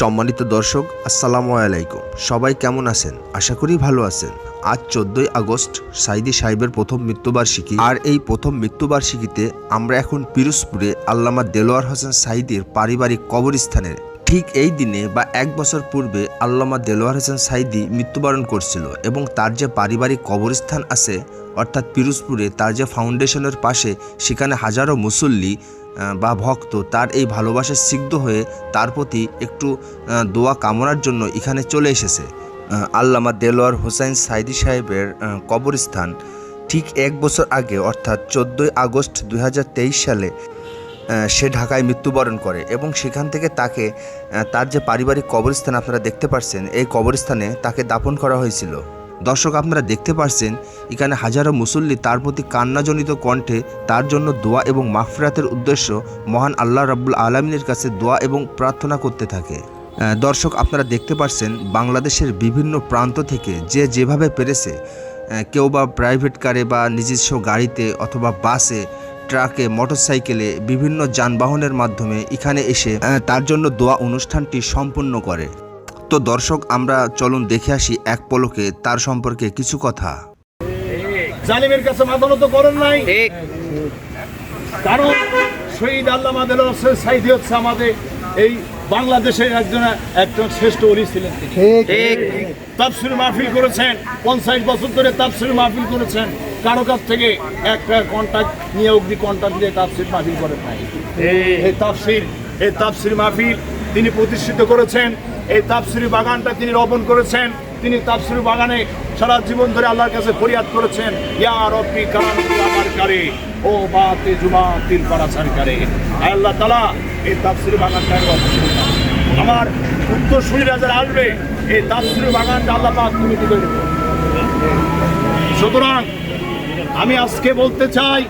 সম্মানিত দর্শক, আসসালামু আলাইকুম। সবাই কেমন আছেন? আশা করি ভালো আছেন। আজ চোদ্দই আগস্ট সাইদি সাহেবের প্রথম মৃত্যুবার্ষিকী। আর এই প্রথম মৃত্যুবার্ষিকীতে আমরা এখন পিরোজপুরে আল্লামা দেলোয়ার হোসেন সাইদির পারিবারিক কবরস্থানের ঠিক এই দিনে বা এক বছর পূর্বে আল্লামা দেলোয়ার হোসেন সাইদি মৃত্যুবরণ করছিল এবং তার যে পারিবারিক কবরস্থান আছে, অর্থাৎ পিরোজপুরে তার যে ফাউন্ডেশনের পাশে, সেখানে হাজারো মুসল্লি বা ভক্ত তার এই ভালোবাসায় সিদ্ধ হয়ে তার প্রতি একটু দোয়া কামনার জন্য এখানে চলে এসেছে। আল্লামা দেলোয়ার হোসাইন সাইদি সাহেবের কবরস্থান। ঠিক এক বছর আগে, অর্থাৎ চোদ্দোই আগস্ট দু হাজার তেইশ সালে সে ঢাকায় মৃত্যুবরণ করে এবং সেখান থেকে তাকে তার যে পারিবারিক কবরস্থান আপনারা দেখতে পাচ্ছেন এই কবরস্থানে তাকে দাফন করা হয়েছিল। দর্শক আপনারা দেখতে পাচ্ছেন এখানে হাজারো মুসল্লি তার প্রতি কান্নাজনিত কণ্ঠে তার জন্য দোয়া এবং মাফরাতের উদ্দেশ্য মহান আল্লাহ রাব্বুল আলমিনের কাছে দোয়া এবং প্রার্থনা করতে থাকে। দর্শক আপনারা দেখতে পাচ্ছেন বাংলাদেশের বিভিন্ন প্রান্ত থেকে যে যেভাবে পেরেছে কেউ বা প্রাইভেট কারে বা নিজস্ব গাড়িতে অথবা বাসে ট্রাকে মোটরসাইকেলে বিভিন্ন যানবাহনের মাধ্যমে এখানে এসে তার জন্য দোয়া অনুষ্ঠানটি সম্পূর্ণ করে। তো দর্শক আমরা চলুন দেখে আসি এক পলকে তার সম্পর্কে কিছু কথা। জালিমের কাছে করেন নাই। কারণ শহীদ আল্লামা দেল সাইদি হচ্ছে আমাদের এই বাংলাদেশের একজন একজন শ্রেষ্ঠ অলি ছিলেন তাফসির মাহফিল করেছেন পঞ্চাশ বছর ধরে তাফসির মাহফিল করেছেন। কারও কাছ থেকে একটা কন্ট্যাক্ট নিয়ে অগ্নি কন্ট্যাক্ট দিয়ে তাফসির মাহফিল করেন নাই। এই তাফসির এই তাফসির মাহফিল তিনি প্রতিষ্ঠিত করেছেন। এই তাফসির বাগানটা তিনি রোপণ করেছেন। তিনি তাফসির বাগানে সারা জীবন ধরে আল্লাহর কাছে ফরিয়াদ করেছেন, ইয়া রব্বি কারে ও বাতে জুমা তিল পাড়া সরকারে আল্লাহ তালা এই তাফসির বাগানটা আমার উত্তর সুরিরা যারা আসবে, এই তাফসির বাগানটা আল্লাহ পাক তুমি দিবে সুতরাং আমি আজকে বলতে চাই,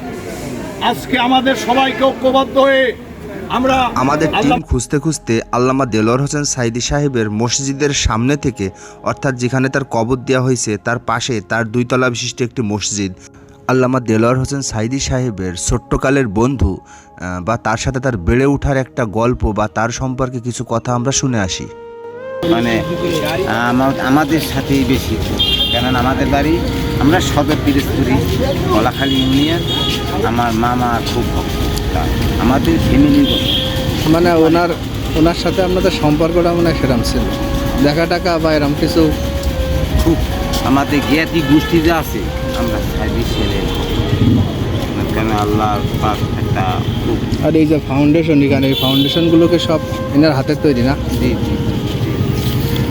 আজকে আমাদের সবাইকে ঐক্যবদ্ধ হয়ে আমরা আমাদের টিম খুঁজতে খুঁজতে আল্লামা দেলোয়ার হোসেন সাইদি সাহেবের মসজিদের সামনে থেকে অর্থাৎ যেখানে তার কবর দেওয়া হয়েছে তার পাশে তার দুইতলা বিশিষ্ট একটি মসজিদ। আল্লামা দেলোয়ার হোসেন সাইদি সাহেবের ছোট্টকালের বন্ধু বা তার সাথে তার বেড়ে ওঠার একটা গল্প বা তার সম্পর্কে কিছু কথা আমরা শুনে আসি। মানে আমাদের সাথেই বেশি। কারণ আমাদের বাড়ি আমরা সদর পিরোজপুরি কলাখালী ইউনিয়ন। আমার মামা খুব ভক্ত। তা আমাদের ফ্যামিলি মানে ওনার ওনার সাথে আপনাদের সম্পর্কটা মনে হয় সেরম ছিল। দেখা টাকা বা এরম কিছু। খুব আমাদের জ্ঞাতি গোষ্ঠী যে আছে। আমরা সাইডি ছেলে। কেন আল্লাহ পাক একটা খুব আর এই যে ফাউন্ডেশন এখানে এই ফাউন্ডেশনগুলোকে সব এনার হাতের তৈরি না? জি জি।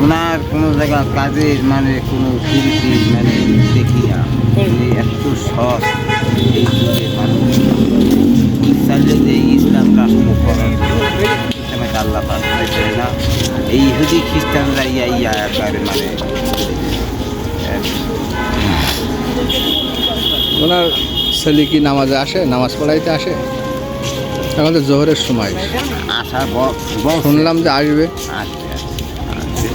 ওনার কোনো জায়গা কাজের মানে কোনো কুরুতি মানে দেখি না। এত সৎ। এই যুগে মানুষ চাইলে যে ইসলাম রাষ্ট্র করার ইসলামে আল্লাহ না। এই ইহুদি খ্রিস্টানরা ইয়া ইয়া একবারে মানে ওনার ছেলে কি নামাজে আসে? নামাজ পড়াইতে আসে? এখন তো জোহরের সময়। বল শুনলাম যে আসবে। আচ্ছা আচ্ছা।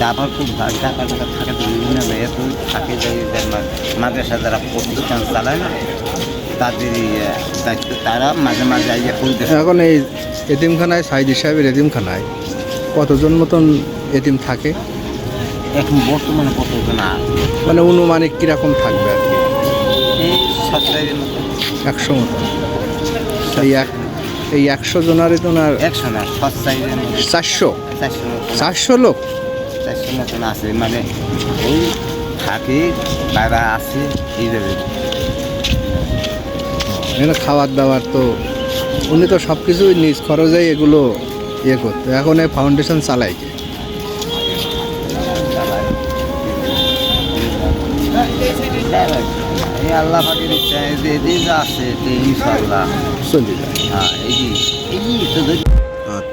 তারপর খুব টাকা টাকা থাকে তো বিভিন্ন জায়গায় তো থাকে যে মাদ্রাসা যারা প্রতিষ্ঠান চালায় না তাদের দায়িত্ব তারা মাঝে মাঝে আইয়া পরিদর্শন এখন এই এতিমখানায় সাইদি সাহেবের এতিমখানায় কতজন মতন এতিম থাকে? এখন বর্তমানে কতজন মানে অনুমানিক কীরকম থাকবে আর কি? এই সপ্তাহের মতো। একশো মতন। এই এক এই একশো জনারই তো ওনার একশো না চারশো? চারশো লোক? চারশো মতন আছে মানে ওই থাকে তারা আছে এইভাবে। এখানে খাবার দাবার তো উনি তো সব কিছুই নিজ খরচেই এগুলো ইয়ে করতো এখন এই ফাউন্ডেশন চালাই? আল্লাহ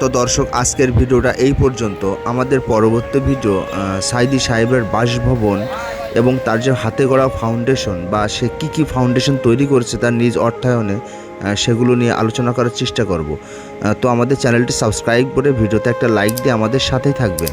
তো তো দর্শক, আজকের ভিডিওটা এই পর্যন্ত আমাদের পরবর্তী ভিডিও সাইদি সাহেবের বাসভবন এবং তার যে হাতে গড়া ফাউন্ডেশন বা সে কী কী ফাউন্ডেশন তৈরি করেছে তার নিজ অর্থায়নে সেগুলো নিয়ে আলোচনা করার চেষ্টা করব। তো আমাদের চ্যানেলটি সাবস্ক্রাইব করে ভিডিওতে একটা লাইক দিয়ে আমাদের সাথেই থাকবেন।